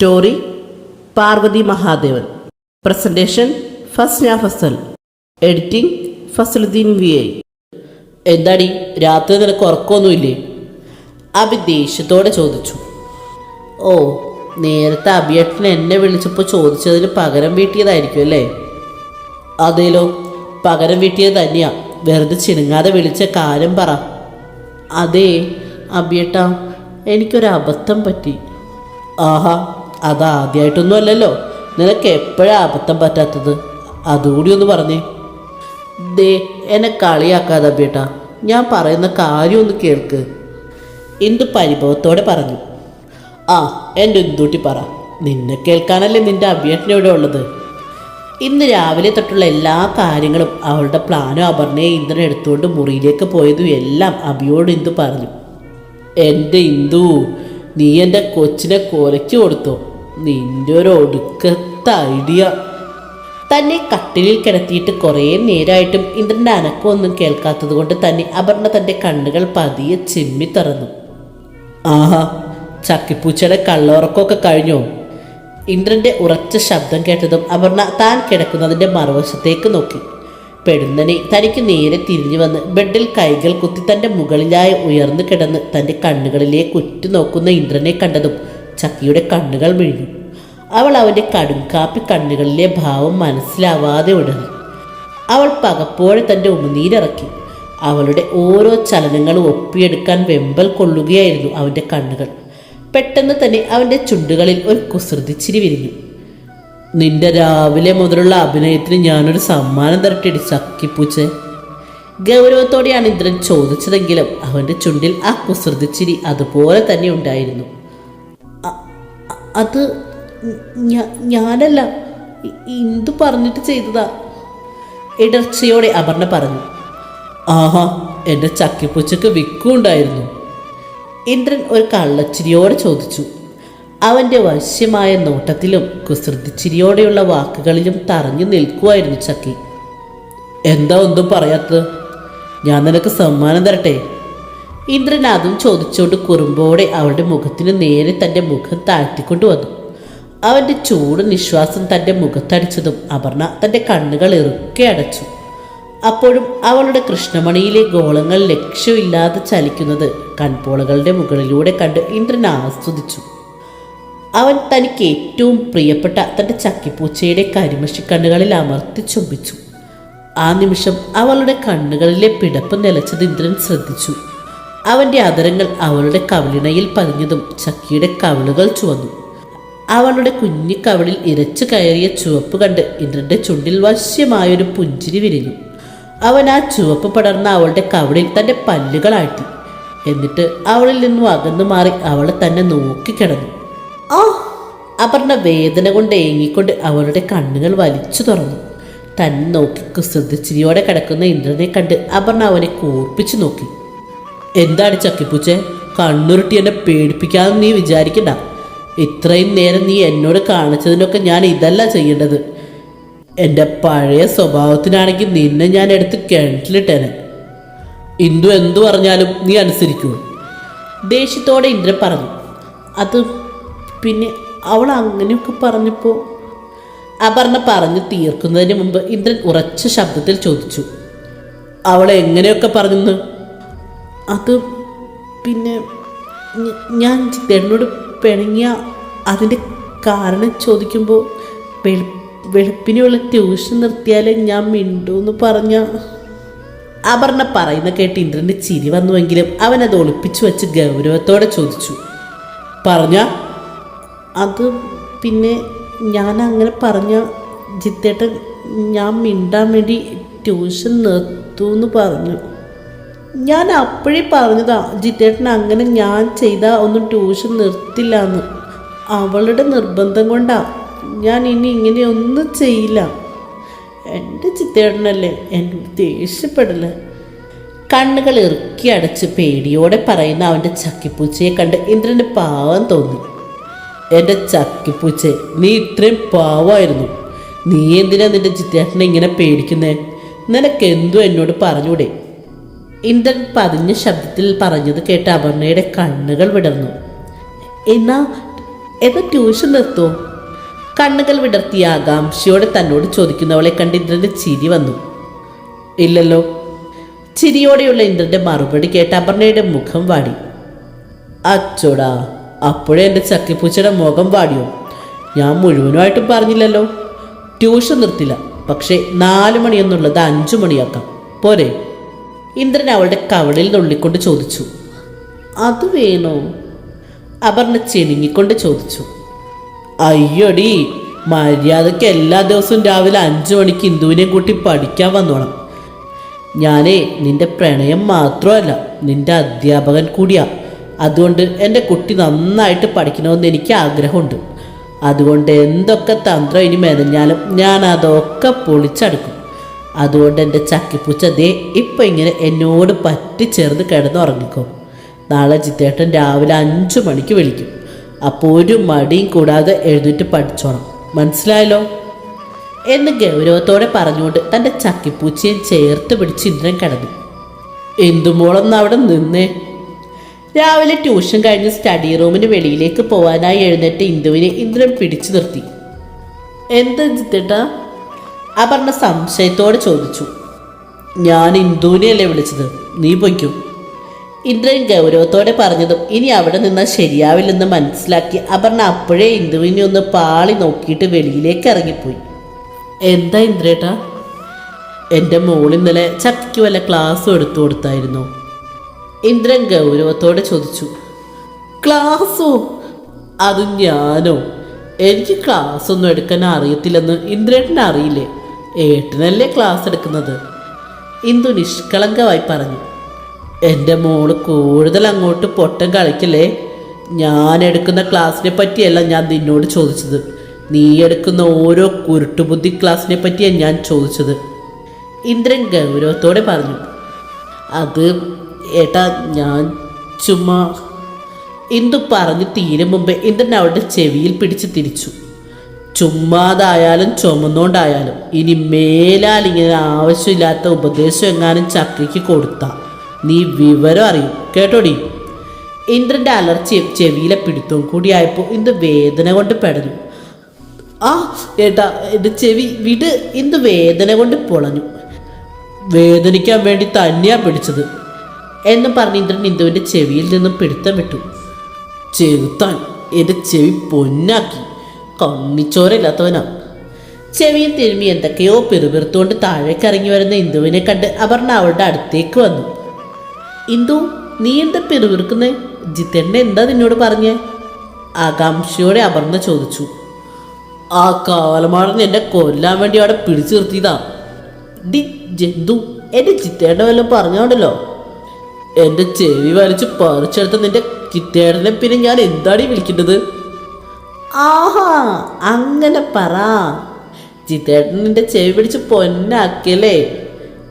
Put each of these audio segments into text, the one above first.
Story Parvathy Mahadevan. Presentation Fasna Fasal. Editing Fasaluddin V I. എന്താടി രാത്രി നിനക്ക് ഉറക്കമൊന്നുമില്ലേ? അബി ദേഷ്യത്തോടെ ചോദിച്ചു. ഓ നേരത്തെ അഭിയേട്ടൻ എന്നെ വിളിച്ചപ്പോൾ ചോദിച്ചതിന് പകരം വീട്ടിയതായിരിക്കും അല്ലേ? അതേലോ പകരം വീട്ടിയത് തന്നെയാ. വെറുതെ ചിണുങ്ങാതെ വിളിച്ച കാര്യം പറ. അതേ എനിക്കൊരു അബദ്ധം പറ്റി. ആഹാ അതാദ്യമായിട്ടൊന്നും അല്ലല്ലോ നിനക്ക് എപ്പോഴാ അബദ്ധം പറ്റാത്തത്? അതുകൂടി ഒന്ന് പറഞ്ഞേ. ദേ എന്നെ കളിയാക്കാതെ അബിയേട്ടാ. ഞാൻ പറയുന്ന കാര്യം ഒന്ന് കേൾക്ക്. ഇന്ദു പരിഭവത്തോടെ പറഞ്ഞു. ആ എന്റെ ഇന്ദൂട്ടി പറ. നിന്നെ കേൾക്കാനല്ലേ നിന്റെ അഭിയേട്ടൻ ഇവിടെ ഉള്ളത്? ഇന്ന് രാവിലെ തൊട്ടുള്ള എല്ലാ കാര്യങ്ങളും അവളുടെ പ്ലാനും അപർണയെ ഇന്ദ്രൻ എടുത്തുകൊണ്ട് മുറിയിലേക്ക് പോയതും എല്ലാം അഭിയോട് ഇന്ദു പറഞ്ഞു. എന്റെ ഇന്ദു നീ എന്റെ കൊച്ചിനെ കൊലച്ചു കൊടുത്തോ? നിന്റെ ഒരു ഒടുക്കത്തെ ഐഡിയ തന്നെ കട്ടിലിൽ കിടത്തിയിട്ട് കുറേ നേരമായിട്ടും ഇന്ദ്രന്റെ അനക്കമൊന്നും കേൾക്കാത്തത് കൊണ്ട് തന്നെ അപർണ തന്റെ കണ്ണുകൾ പതിയെ ചിമ്മി തുറന്നു. ആഹാ ചക്കിപ്പൂച്ചയുടെ കള്ളുറക്കമൊക്കെ കഴിഞ്ഞോ? ഇന്ദ്രന്റെ ഉറച്ച ശബ്ദം കേട്ടതും അപർണ താൻ കിടക്കുന്നതിന്റെ മറുവശത്തേക്ക് നോക്കി. പെടുന്നനെ തനിക്ക് നേരെ തിരിഞ്ഞു വന്ന് ബെഡിൽ കൈകൾ കുത്തി തന്റെ മുകളിലായി ഉയർന്നു കിടന്ന് തന്റെ കണ്ണുകളിലേക്ക് ഉറ്റുനോക്കുന്ന ഇന്ദ്രനെ കണ്ടതും ചക്കിയുടെ കണ്ണുകൾ മിഴിഞ്ഞു അവൾ അവന്റെ കടുംകാപ്പി കണ്ണുകളിലെ ഭാവം മനസ്സിലാവാതെ ഉടറി അവൾ പകപ്പോടെ തന്റെ ഉമിനീരിറക്കി. അവളുടെ ഓരോ ചലനങ്ങളും ഒപ്പിയെടുക്കാൻ വെമ്പൽ കൊള്ളുകയായിരുന്നു അവന്റെ കണ്ണുകൾ. പെട്ടെന്ന് തന്നെ അവന്റെ ചുണ്ടുകളിൽ ഒരു കുസൃതിച്ചിരി വിരിഞ്ഞു. നിന്റെ രാവിലെ മുതലുള്ള അഭിനയത്തിന് ഞാനൊരു സമ്മാനം തരട്ടെടി ചക്കിപ്പൂച്ച. ഗൗരവത്തോടെയാണ് ഇന്ദ്രൻ ചോദിച്ചതെങ്കിലും അവന്റെ ചുണ്ടിൽ ആ കുസൃതിച്ചിരി അതുപോലെ തന്നെ ഉണ്ടായിരുന്നു. അത് ഞാനല്ല ഇന്ദു പറഞ്ഞിട്ട് ചെയ്തതാ. ഇടർച്ചയോടെ അപർണ പറഞ്ഞു ആഹാ എന്റെ ചക്കിപ്പൂച്ചക്ക് വിക്കുണ്ടായിരുന്നു. ഇന്ദ്രൻ ഒരു കള്ളച്ചിരിയോടെ ചോദിച്ചു അവന്റെ വശ്യമായ നോട്ടത്തിലും കുസൃതിച്ചിരിയോടെയുള്ള വാക്കുകളിലും തറഞ്ഞു നിൽക്കുമായിരുന്നു ചക്കി. എന്താ ഒന്നും പറയാത്തത്? ഞാൻ നിനക്ക് സമ്മാനം തരട്ടെ? ഇന്ദ്രൻ അതും ചോദിച്ചുകൊണ്ട് കുറുമ്പോടെ അവളുടെ മുഖത്തിന് നേരെ തന്റെ മുഖം താഴ്ത്തിക്കൊണ്ടു വന്നു. അവന്റെ ചൂട് നിശ്വാസം തന്റെ മുഖത്തടിച്ചതും അപർണ തന്റെ കണ്ണുകൾ ഇറുക്കെ അടച്ചു. അപ്പോഴും അവളുടെ കൃഷ്ണമണിയിലെ ഗോളങ്ങൾ ലക്ഷ്യമില്ലാതെ ചലിക്കുന്നത് കൺപോളകളുടെ മുകളിലൂടെ കണ്ട് ഇന്ദ്രൻ ആസ്വദിച്ചു. അവൻ തനിക്ക് ഏറ്റവും പ്രിയപ്പെട്ട തന്റെ ചക്കിപ്പൂച്ചയുടെ കരിമഷിക്കണ്ണുകളിൽ അമർത്തി ചുംബിച്ചു. ആ നിമിഷം അവളുടെ കണ്ണുകളിലെ പിടപ്പ് നിലച്ചത് ഇന്ദ്രൻ ശ്രദ്ധിച്ചു. അവന്റെ അതരങ്ങൾ അവളുടെ കവിളിണയിൽ പതിഞ്ഞതും ചക്കിയുടെ കവിളുകൾ ചുവന്നു. അവളുടെ കുഞ്ഞി കവിളിൽ ഇരച്ചു കയറിയ ചുവപ്പ് കണ്ട് ഇന്ദ്രന്റെ ചുണ്ടിൽ വശ്യമായൊരു പുഞ്ചിരി വിരിഞ്ഞു. അവൻ ആ ചുവപ്പ് പടർന്ന അവളുടെ കവിളിൽ തന്റെ പല്ലുകൾ ആഴ്ത്തി. എന്നിട്ട് അവളിൽ നിന്നും അകന്നു മാറി അവളെ തന്നെ നോക്കിക്കിടന്നു ആ അപർണ വേദന കൊണ്ട് ഏങ്ങിക്കൊണ്ട് അവളുടെ കണ്ണുകൾ വലിച്ചു തുറന്നു. തന്നെ നോക്കി കുസൃതിച്ചിരിയോടെ കിടക്കുന്ന ഇന്ദ്രനെ കണ്ട് അപർണ അവനെ കൂർപ്പിച്ചു നോക്കി. എന്താണ് ചക്കിപ്പൂച്ചെ? കണ്ണുരുട്ടി എന്നെ പേടിപ്പിക്കാതെ നീ വിചാരിക്കണ്ട. ഇത്രയും നേരം നീ എന്നോട് കാണിച്ചതിനൊക്കെ ഞാൻ ഇതല്ല ചെയ്യേണ്ടത്. എന്റെ പഴയ സ്വഭാവത്തിനാണെങ്കിൽ നിന്നെ ഞാൻ എടുത്ത് കിണറ്റിലിട്ടേനെ. ഇന്ദു എന്തു പറഞ്ഞാലും നീ അനുസരിക്കൂ. ദേഷ്യത്തോടെ ഇന്ദ്രൻ പറഞ്ഞു അത് പിന്നെ അവൾ അങ്ങനെയൊക്കെ പറഞ്ഞപ്പോൾ അപർണ പറഞ്ഞു തീർക്കുന്നതിന് മുമ്പ് ഇന്ദ്രൻ ഉറച്ച ശബ്ദത്തിൽ ചോദിച്ചു അവൾ എങ്ങനെയൊക്കെ പറഞ്ഞെന്ന്? അത് പിന്നെ ഞാൻ ചിത്തേട്ടനോട് പിണങ്ങിയ അതിന്റെ കാരണം ചോദിക്കുമ്പോൾ വെളു വെളുപ്പിനുള്ള ട്യൂഷൻ നിർത്തിയാലേ ഞാൻ മിണ്ടൂന്ന് പറഞ്ഞ അപർണ പറയുന്ന കേട്ട് ഇന്ദ്രന്റെ ചിരി വന്നുവെങ്കിലും അവൻ അത് ഒളിപ്പിച്ചു വെച്ച് ഗൗരവത്തോടെ ചോദിച്ചു. പറഞ്ഞ അത് പിന്നെ ഞാൻ അങ്ങനെ പറഞ്ഞ ജിത്തേട്ടൻ ഞാൻ മിണ്ടാൻ വേണ്ടി ട്യൂഷൻ നിർത്തൂന്ന് പറഞ്ഞു. ഞാൻ അപ്പോഴേ പറഞ്ഞതാ ജിറ്റേട്ടൻ അങ്ങനെ ഞാൻ ചെയ്താൽ ഒന്നും ട്യൂഷൻ നിർത്തില്ല എന്ന് അവളുടെ നിർബന്ധം കൊണ്ടാ. ഞാൻ ഇനി ഇങ്ങനെ ഒന്നും ചെയ്യില്ല. എന്റെ ചിത്തേട്ടനല്ലേ എന്നോട് ദേഷ്യപ്പെടൽ. കണ്ണുകൾ ഇറുക്കി അടച്ച് പേടിയോടെ പറയുന്ന അവന്റെ ചക്കിപ്പൂച്ചയെ കണ്ട് ഇന്ദ്രന് പാവം തോന്നി. എന്റെ ചക്കിപ്പൂച്ചെ നീ ഇത്രയും പാവമായിരുന്നു നീ എന്തിനാ നിന്റെ ചിത്തേട്ടനെ ഇങ്ങനെ പേടിക്കുന്നേ? നിനക്കെന്തോ എന്നോട് പറഞ്ഞൂടെ? ഇന്ദ്രൻ പതിഞ്ഞ ശബ്ദത്തിൽ പറഞ്ഞത് കേട്ട അപർണയുടെ കണ്ണുകൾ വിടർന്നു. എന്നാ എന്നാ ട്യൂഷൻ നിർത്തോ? കണ്ണുകൾ വിടർത്തിയ ആകാംക്ഷയോടെ തന്നോട് ചോദിക്കുന്നവളെ കണ്ട് ഇന്ദ്രന്റെ ചിരി വന്നു. ഇല്ലല്ലോ. ചിരിയോടെയുള്ള ഇന്ദ്രന്റെ മറുപടി കേട്ട അപർണയുടെ മുഖം വാടി. അച്ചോടാ അപ്പോഴേ എന്റെ ചക്കിപ്പൂച്ചയുടെ മുഖം വാടിയോ? ഞാൻ മുഴുവനുമായിട്ടും പറഞ്ഞില്ലല്ലോ. ട്യൂഷൻ നിർത്തില്ല. പക്ഷേ നാല് മണിയെന്നുള്ളത് അഞ്ചു മണിയാക്കാം. പോരെ? ഇന്ദ്രൻ അവളുടെ കവളിൽ നുള്ളിക്കൊണ്ട് ചോദിച്ചു അത് വേണോ? അപർണ ചെനുങ്ങിക്കൊണ്ട് ചോദിച്ചു അയ്യോടി മര്യാദയ്ക്ക് എല്ലാ ദിവസവും രാവിലെ അഞ്ചു മണിക്ക് ഇന്ദുവിനെ കൂട്ടി പഠിക്കാൻ വന്നോണം. ഞാനേ നിന്റെ പ്രണയം മാത്രമല്ല നിന്റെ അധ്യാപകൻ കൂടിയാ. അതുകൊണ്ട് എന്റെ കുട്ടി നന്നായിട്ട് പഠിക്കണമെന്ന് എനിക്ക് ആഗ്രഹമുണ്ട്. അതുകൊണ്ട് എന്തൊക്കെ തന്ത്രം ഇനി മെനഞ്ഞാലും ഞാൻ അതൊക്കെ പൊളിച്ചടുക്കും. അതുകൊണ്ട് എന്റെ ചക്കിപ്പൂച്ച ദേ ഇപ്പം ഇങ്ങനെ എന്നോട് പറ്റി പറ്റിച്ചേർന്ന് കിടന്നുറങ്ങിക്കോ. നാളെ ജിത്തേട്ടൻ രാവിലെ അഞ്ച് മണിക്ക് വിളിക്കും. അപ്പോൾ ഒരു മടിയും കൂടാതെ എഴുന്നേറ്റ് പഠിച്ചോണം. മനസ്സിലായല്ലോ? എന്ന് ഗൗരവത്തോടെ പറഞ്ഞുകൊണ്ട് തന്റെ ചക്കിപ്പൂച്ചയെ ചേർത്ത് പിടിച്ച് ഇന്ദ്രൻ കിടന്നു. എന്തുമോളൊന്ന് അവിടെ നിന്നേ? രാവിലെ ട്യൂഷൻ കഴിഞ്ഞ് സ്റ്റഡി റൂമിന് വെളിയിലേക്ക് പോകാനായി എഴുന്നേറ്റ് ഇന്ദുവിനെ ഇന്ദ്രൻ പിടിച്ചു നിർത്തി. എന്താ ജിത്തേട്ടാ? അപർണ സംശയത്തോടെ ചോദിച്ചു. ഞാൻ ഇന്ദുവിനെയല്ലേ വിളിച്ചത്? നീ പൊയ്ക്കും. ഇന്ദ്രൻ ഗൗരവത്തോടെ പറഞ്ഞതും ഇനി അവിടെ നിന്നാൽ ശരിയാവില്ലെന്ന് മനസ്സിലാക്കി അപർണ അപ്പോഴേ ഇന്ദുവിനെ ഒന്ന് പാളി നോക്കിയിട്ട് വെളിയിലേക്ക് ഇറങ്ങിപ്പോയി. എന്താ ഇന്ദ്രേട്ടാ? എന്റെ മോൾ ഇന്നലെ ചക്കിക്ക് വല്ല ക്ലാസ്സും എടുത്തു കൊടുത്തായിരുന്നു. ഇന്ദ്രൻ ഗൗരവത്തോടെ ചോദിച്ചു. ക്ലാസ്സോ? അത് ഞാനോ? എനിക്ക് ക്ലാസ് ഒന്നും എടുക്കാൻ അറിയത്തില്ലെന്ന് ഇന്ദ്രേട്ടന് അറിയില്ലേ ഏട്ടനല്ലേ ക്ലാസ് എടുക്കുന്നത്? ഇന്ദു നിഷ്കളങ്കമായി പറഞ്ഞു. എന്റെ മോൾ കൂടുതൽ അങ്ങോട്ട് പൊട്ടം കളിക്കല്ലേ? ഞാൻ എടുക്കുന്ന ക്ലാസ്സിനെ പറ്റിയല്ല ഞാൻ നിന്നോട് ചോദിച്ചത്. നീ എടുക്കുന്ന ഓരോ കുരുട്ടുബുദ്ധി ക്ലാസ്സിനെ പറ്റിയാണ് ഞാൻ ചോദിച്ചത്. ഇന്ദ്രൻ ഗൗരവത്തോടെ പറഞ്ഞു. അത് ഏട്ടാ ഞാൻ ചുമ്മാ. ഇന്ദു പറഞ്ഞു തീരും മുമ്പേ ഇന്ദ്രൻ അവളുടെ ചെവിയിൽ പിടിച്ച് തിരിച്ചു. ചുമ്മാതായാലും ചുമന്നുകൊണ്ടായാലും ഇനി മേലാൽ ഇങ്ങനെ ആവശ്യമില്ലാത്ത ഉപദേശം എങ്ങാനും ചക്രിക്ക് കൊടുത്ത. നീ വിവരം അറിയും. കേട്ടോടി? ഇന്ദ്രന്റെ അലർച്ചയും ചെവിയിലെ പിടുത്തവും കൂടിയായപ്പോൾ ഇന്ന് വേദന കൊണ്ട് പെടഞ്ഞു. ആ ഏട്ടാ എന്റെ ചെവി വിട്. ഇന്ന് വേദന കൊണ്ട് പൊളഞ്ഞു. വേദനിക്കാൻ വേണ്ടി തന്നെയാ പിടിച്ചത് എന്ന് പറഞ്ഞ് ഇന്ദ്രൻ ഇന്ദുവിന്റെ ചെവിയിൽ നിന്നും പിടുത്തം വിട്ടു. ചെറുത്താൻ എന്റെ ചെവി പൊന്നാക്കി. കണ്ണിച്ചോരയില്ലാത്തവനാ. ചെവിയിൽ തിരുമി എന്തൊക്കെയോ പിറുപിറുത്തുകൊണ്ട് താഴേക്ക് ഇറങ്ങി വരുന്ന ഇന്ദുവിനെ കണ്ട് അപർണ അവളുടെ അടുത്തേക്ക് വന്നു. ഇന്ദു നീ എന്താ പിറുപിറുക്കുന്നേ? ജിത്തേണ്ട എന്താ നിന്നോട് പറഞ്ഞേ? ആകാംക്ഷയോടെ അപർണ ചോദിച്ചു. ആ കാലമാണെന്ന് എന്നെ കൊല്ലാൻ വേണ്ടി അവിടെ പിടിച്ചു നിർത്തിയതാ. ഡി ജന്തു എന്റെ ചിത്തേട്ടൻ വല്ലതും പറഞ്ഞോണ്ടല്ലോ? എന്റെ ചെവി വലിച്ചു പറിച്ചെടുത്ത നിന്റെ ചിത്തേടനെ പിന്നെ ഞാൻ എന്താണ് വിളിക്കേണ്ടത്? ആഹാ അങ്ങനെ പറ. ചിത്തേട്ടൻ നിന്റെ ചെവി പിടിച്ച് പൊന്നാക്കിയല്ലേ?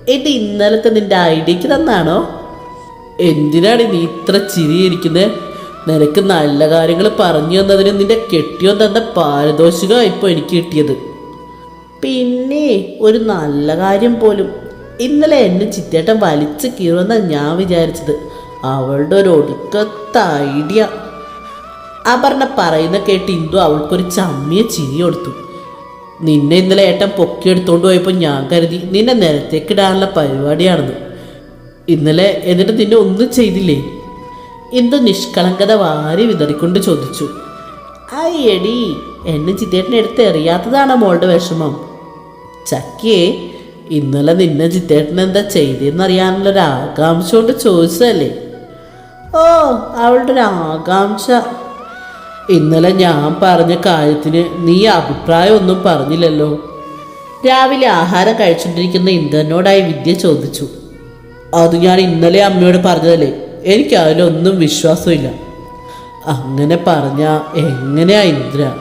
എന്റെ ഇന്നലത്തെ നിന്റെ ഐഡിയക്ക് തന്നാണോ? എന്തിനാണ് നീ ഇത്ര ചിരിയിരിക്കുന്നത് നിനക്ക് നല്ല കാര്യങ്ങൾ പറഞ്ഞു തന്നതിന് നിന്റെ കെട്ടിയോ തന്ന പാരിതോഷികം ഇപ്പോൾ എനിക്ക് കിട്ടിയത്. പിന്നെ ഒരു നല്ല കാര്യം പോലും. ഇന്നലെ എന്നെ ചിത്തേട്ടൻ വലിച്ചു കീറുമെന്നാണ് ഞാൻ വിചാരിച്ചത്. അവളുടെ ഒരു ഒടുക്കത്ത ഐഡിയ. അപർണ പറയുന്ന കേട്ട് ഇന്ദു അവൾക്കൊരു ചമ്മിയ ചിരി കൊടുത്തു. നിന്നെ ഇന്നലെ ഏട്ടൻ പൊക്കിയെടുത്തോണ്ട് പോയപ്പോൾ ഞാൻ കരുതി നിന്നെ നിലത്തേക്കിടാനുള്ള പരിപാടിയാണെന്ന്. ഇന്നലെ എന്നിട്ട് നിന്നെ ഒന്നും ചെയ്തില്ലേ? ഇന്ദു നിഷ്കളങ്കത വാരി വിതറിക്കൊണ്ട് ചോദിച്ചു. എടി എന്നെ ചിത്തേട്ടനെ എടുത്ത് എറിയാത്തതാണോ മോളുടെ വിഷമം? ചക്കിയേ ഇന്നലെ നിന്നെ ചിത്തേട്ടൻ എന്താ ചെയ്തെന്നറിയാനുള്ള ഒരു ആകാംക്ഷ കൊണ്ട് ചോദിച്ചതല്ലേ? ഓ അവളുടെ ഒരു ആകാംക്ഷ. ഇന്നലെ ഞാൻ പറഞ്ഞ കാര്യത്തിന് നീ അഭിപ്രായമൊന്നും പറഞ്ഞില്ലല്ലോ. രാവിലെ ആഹാരം കഴിച്ചുകൊണ്ടിരിക്കുന്ന ഇന്ദ്രനോടായി വിദ്യ ചോദിച്ചു. അത് ഞാൻ ഇന്നലെ അമ്മയോട് പറഞ്ഞതല്ലേ? എനിക്ക് അതിലൊന്നും വിശ്വാസമില്ല. അങ്ങനെ പറഞ്ഞ എങ്ങനെയാ ഇന്ദ്ര?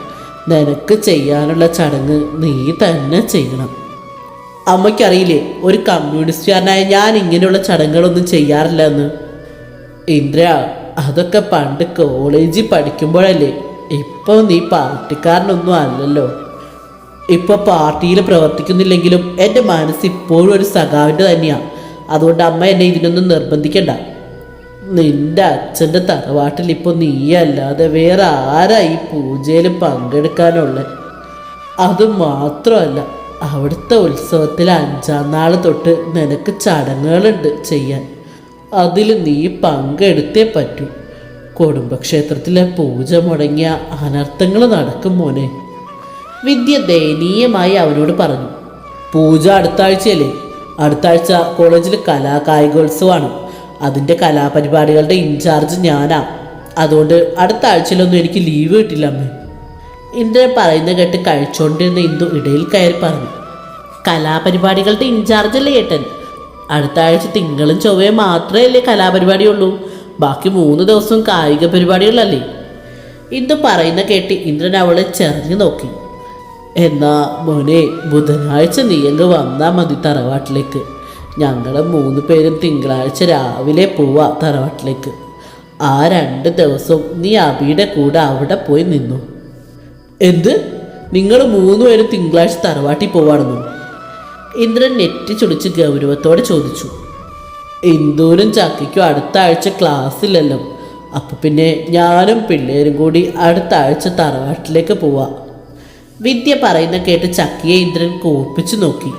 നിനക്ക് ചെയ്യാനുള്ള ചടങ്ങ് നീ തന്നെ ചെയ്യണം. അമ്മയ്ക്കറിയില്ലേ ഒരു കമ്മ്യൂണിസ്റ്റുകാരനായ ഞാൻ ഇങ്ങനെയുള്ള ചടങ്ങുകളൊന്നും ചെയ്യാറില്ല എന്ന്? ഇന്ദ്ര അതൊക്കെ പണ്ട് കോളേജിൽ പഠിക്കുമ്പോഴല്ലേ? ഇപ്പൊ നീ പാർട്ടിക്കാരനൊന്നും അല്ലല്ലോ. ഇപ്പൊ പാർട്ടിയിൽ പ്രവർത്തിക്കുന്നില്ലെങ്കിലും എന്റെ മനസ്സ് ഇപ്പോഴും ഒരു സഖാവിന്റെ തന്നെയാ. അതുകൊണ്ട് അമ്മ എന്നെ ഇതിനൊന്നും നിർബന്ധിക്കണ്ട. നിന്റെ അച്ഛന്റെ തറവാട്ടിൽ ഇപ്പോൾ നീയല്ലാതെ വേറെ ആരായി പൂജയിൽ പങ്കെടുക്കാനുള്ള? അത് മാത്രമല്ല അവിടുത്തെ ഉത്സവത്തിൽ അഞ്ചാം നാൾ തൊട്ട് നിനക്ക് ചടങ്ങുകളുണ്ട് ചെയ്യാൻ. അതിൽ നീ പങ്കെടുത്തേ പറ്റൂ. കുടുംബക്ഷേത്രത്തിലെ പൂജ മുടങ്ങിയ അനർത്ഥങ്ങൾ നടക്കും മോനെ. വിദ്യ ദയനീയമായി അവനോട് പറഞ്ഞു. പൂജ അടുത്ത ആഴ്ചയല്ലേ അടുത്ത ആഴ്ച കോളേജിൽ കലാ കായികോത്സവമാണ് അതിന്റെ കലാപരിപാടികളുടെ ഇൻചാർജ് ഞാനാ. അതുകൊണ്ട് അടുത്ത ആഴ്ചയിലൊന്നും എനിക്ക് ലീവ് കിട്ടില്ല അമ്മേ. ഇന്ദ്രൻ പറയുന്ന കേട്ട് കഴിച്ചുകൊണ്ടിരുന്ന ഇന്ദു ഇടയിൽ കയറി പറഞ്ഞു. കലാപരിപാടികളുടെ ഇൻചാർജ് അല്ലേ ഏട്ടൻ? അടുത്ത ആഴ്ച തിങ്കളും ചൊവ്വയും മാത്രമേ അല്ലേ കലാപരിപാടിയുള്ളൂ. ബാക്കി മൂന്ന് ദിവസവും കായിക പരിപാടികളല്ലേ. ഇന്ദു പറയുന്ന കേട്ട് ഇന്ദ്രൻ അവളെ ചെറിഞ്ഞു നോക്കി. എന്നാ മോനെ ബുധനാഴ്ച നീ അങ്ങ് വന്നാൽ മതി തറവാട്ടിലേക്ക്. ഞങ്ങളെ മൂന്ന് പേരും തിങ്കളാഴ്ച രാവിലെ പോവാ തറവാട്ടിലേക്ക്. ആ രണ്ട് ദിവസം നീ അബിയുടെ കൂടെ അവിടെ പോയി നിന്നു. എന്ത്? നിങ്ങൾ മൂന്ന് പേരും തിങ്കളാഴ്ച തറവാട്ടിൽ പോവാണെന്നോ? ഇന്ദ്രൻ ചുളിച്ച് ഗൗരവത്തോടെ ചോദിച്ചു ഇന്ദുവിനും ചക്കയ്ക്കും അടുത്ത ആഴ്ച ക്ലാസ് ഇല്ലല്ലോ. അപ്പൊ പിന്നെ ഞാനും പിള്ളേരും കൂടി അടുത്ത ആഴ്ച തറവാട്ടിലേക്ക് പോവാ. വിദ്യ പറയുന്ന കേട്ട് ചക്കിയെ ഇന്ദ്രൻ കോപ്പിച്ചു നോക്കി.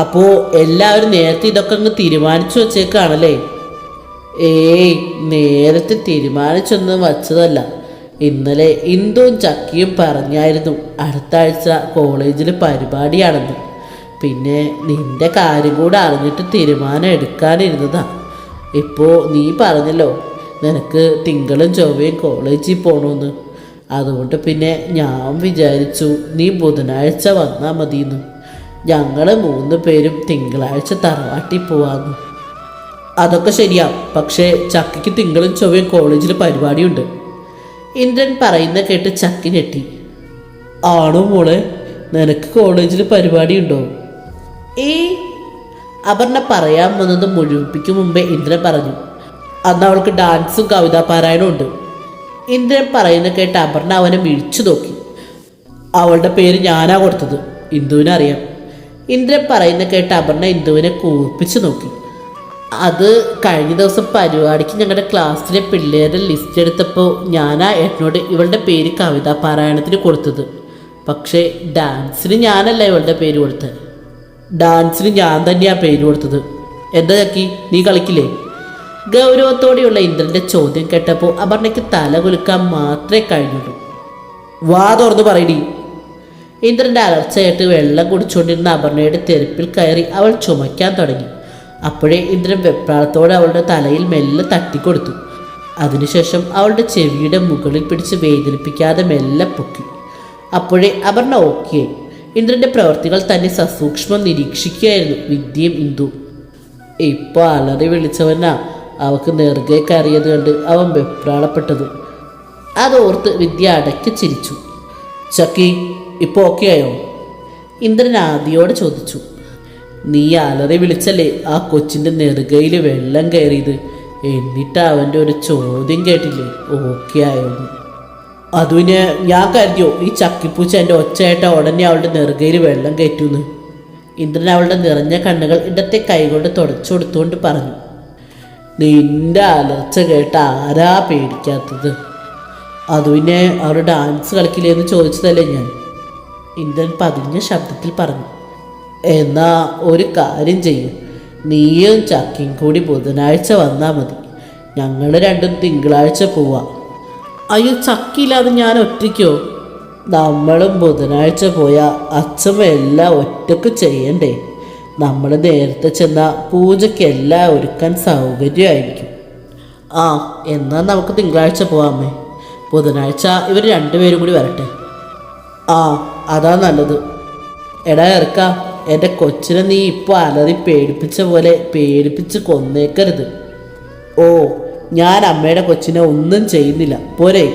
അപ്പോൾ എല്ലാവരും നേരത്തെ ഇതൊക്കെ അങ്ങ് തീരുമാനിച്ചു വച്ചേക്കാണല്ലേ? ഏയ് നേരത്തെ തീരുമാനിച്ചൊന്നും വച്ചതല്ല. ഇന്നലെ ഇന്ദുവും ചക്കിയും പറഞ്ഞായിരുന്നു അടുത്ത ആഴ്ച കോളേജിൽ പരിപാടിയാണെന്ന്. പിന്നെ നിന്റെ കാര്യം കൂടെ അറിഞ്ഞിട്ട് തീരുമാനം എടുക്കാനിരുന്നതാ. ഇപ്പോൾ നീ പറഞ്ഞല്ലോ നിനക്ക് തിങ്കളും ചൊവ്വയും കോളേജിൽ പോകണമെന്ന് അതുകൊണ്ട് പിന്നെ ഞാൻ വിചാരിച്ചു നീ ബുധനാഴ്ച വന്നാൽ മതിയെന്ന്. ഞങ്ങൾ മൂന്ന് പേരും തിങ്കളാഴ്ച തറവാട്ടിൽ പോവാന്ന്. അതൊക്കെ ശരിയാ പക്ഷേ ചക്കിക്ക് തിങ്കളും ചൊവ്വയും കോളേജിൽ പരിപാടിയുണ്ട്. ഇന്ദ്രൻ പറയുന്ന കേട്ട് ചക്കി ഞെട്ടി. ആണോ മോളെ നിനക്ക് കോളേജിൽ പരിപാടിയുണ്ടോ? ഏ അപർണ പറയാൻ വന്നത് മുഴുവിപ്പിക്കും മുമ്പേ ഇന്ദ്രൻ പറഞ്ഞു. അന്ന് അവൾക്ക് ഡാൻസും കവിതാ പാരായണവും ഉണ്ട്. ഇന്ദ്രൻ പറയുന്ന കേട്ട് അപർണ അവനെ മിഴിച്ചു നോക്കി. അവളുടെ പേര് ഞാനാ കൊടുത്തത് ഇന്ദുവിനെ അറിയാം ഇന്ദ്രൻ പറയുന്ന കേട്ട് അപർണ ഇന്ദുവിനെ കൂർപ്പിച്ചു നോക്കി. അത് കഴിഞ്ഞ ദിവസം പരിപാടിക്ക് ഞങ്ങളുടെ ക്ലാസ്സിലെ പിള്ളേരുടെ ലിസ്റ്റ് എടുത്തപ്പോൾ ഞാനാ ഏട്ടനോട് ഇവളുടെ പേര് കവിതാ പാരായണത്തിന് കൊടുത്തത്. പക്ഷേ ഡാൻസിന് ഞാനല്ല ഇവളുടെ പേര് കൊടുത്തത്. ഡാൻസിന് ഞാൻ തന്നെയാ പേര് കൊടുത്തത്. എന്താ ചക്കി? നീ കളിക്കില്ലേ? ഗൗരവത്തോടെയുള്ള ഇന്ദ്രന്റെ ചോദ്യം കേട്ടപ്പോൾ അപർണയ്ക്ക് തല കുലുക്കാൻ മാത്രമേ കഴിഞ്ഞുള്ളൂ. വാ തുറന്നു പറയടി. ഇന്ദ്രന്റെ അലർച്ചയായിട്ട് വെള്ളം കുടിച്ചുകൊണ്ടിരുന്ന അപർണയുടെ തെരുപ്പിൽ കയറി അവൾ ചുമയ്ക്കാൻ തുടങ്ങി. അപ്പോഴേ ഇന്ദ്രൻ വെപ്രാളത്തോടെ അവളുടെ തലയിൽ മെല്ലെ തട്ടിക്കൊടുത്തു. അതിനുശേഷം അവളുടെ ചെവിയുടെ മുകളിൽ പിടിച്ച് വേദനിപ്പിക്കാതെ മെല്ലെ പൊക്കി. അപ്പോഴേ അപർണ ഓക്കെ ഇന്ദ്രന്റെ പ്രവർത്തികൾ തന്നെ സസൂക്ഷ്മം നിരീക്ഷിക്കുകയായിരുന്നു. വിദ്യയും ഇന്ദു. ഇപ്പൊ അലറി വിളിച്ചവനാ. അവക്ക് നെറുകെ കയറിയത് കണ്ട് അവൻ വെപ്രാളപ്പെട്ടത്. അതോർത്ത് വിദ്യ അടക്കി ചിരിച്ചു. ചക്കി ഇപ്പോൾ ഓക്കെ ആയോ? ഇന്ദ്രൻ ആദിയോട് ചോദിച്ചു. നീ അലറി വിളിച്ചല്ലേ ആ കൊച്ചിന്റെ നെറുകയിൽ വെള്ളം കയറിയത്? എന്നിട്ട് അവന്റെ ഒരു ചോദ്യം കേട്ടില്ലേ? ഓക്കെ ആയോന്ന് അതുവിന് ഞാൻ കരുതിയോ ഈ ചക്കിപ്പൂച്ച എന്റെ ഒച്ചയായിട്ട ഉടനെ അവളുടെ നെറുകയിൽ വെള്ളം കയറ്റുന്നു. ഇന്ദ്രൻ അവളുടെ നിറഞ്ഞ കണ്ണുകൾ ഇടത്തെ കൈകൊണ്ട് തുടച്ചു കൊടുത്തുകൊണ്ട് പറഞ്ഞു നിന്റെ അലർച്ച കേട്ട് ആരാ പേടിക്കാത്തത്? അതുവിനെ അവർ ഡാൻസ് കളിക്കില്ലേ എന്ന് ചോദിച്ചതല്ലേ ഞാൻ? ഇന്ദ്രൻ പതിഞ്ഞ ശബ്ദത്തിൽ പറഞ്ഞു എന്നാ ഒരു കാര്യം ചെയ്യും നീയും ചക്കിയും കൂടി ബുധനാഴ്ച വന്നാൽ മതി. ഞങ്ങൾ രണ്ടും തിങ്കളാഴ്ച പോവാം. അയ്യോ ചക്കിയില്ലാതെ ഞാൻ ഒറ്റയ്ക്കോ? നമ്മളും ബുധനാഴ്ച പോയാൽ അച്ഛമ്മ എല്ലാം ഒറ്റയ്ക്ക് ചെയ്യണ്ടേ? നമ്മൾ നേരത്തെ ചെന്ന പൂജയ്ക്ക് എല്ലാം ഒരുക്കാൻ സൗകര്യമായിരിക്കും. ആ എന്നാൽ നമുക്ക് തിങ്കളാഴ്ച പോവാമേ. ബുധനാഴ്ച ഇവർ രണ്ടുപേരും കൂടി വരട്ടെ. ആ അതാ നല്ലത്. എടാ ഇറക്ക എന്റെ കൊച്ചിനെ നീ ഇപ്പോൾ അലറി പേടിപ്പിച്ച പോലെ പേടിപ്പിച്ച് കൊന്നേക്കരുത്. ഓ ഞാൻ അമ്മയുടെ കൊച്ചിനെ ഒന്നും ചെയ്യുന്നില്ല. പോരെ.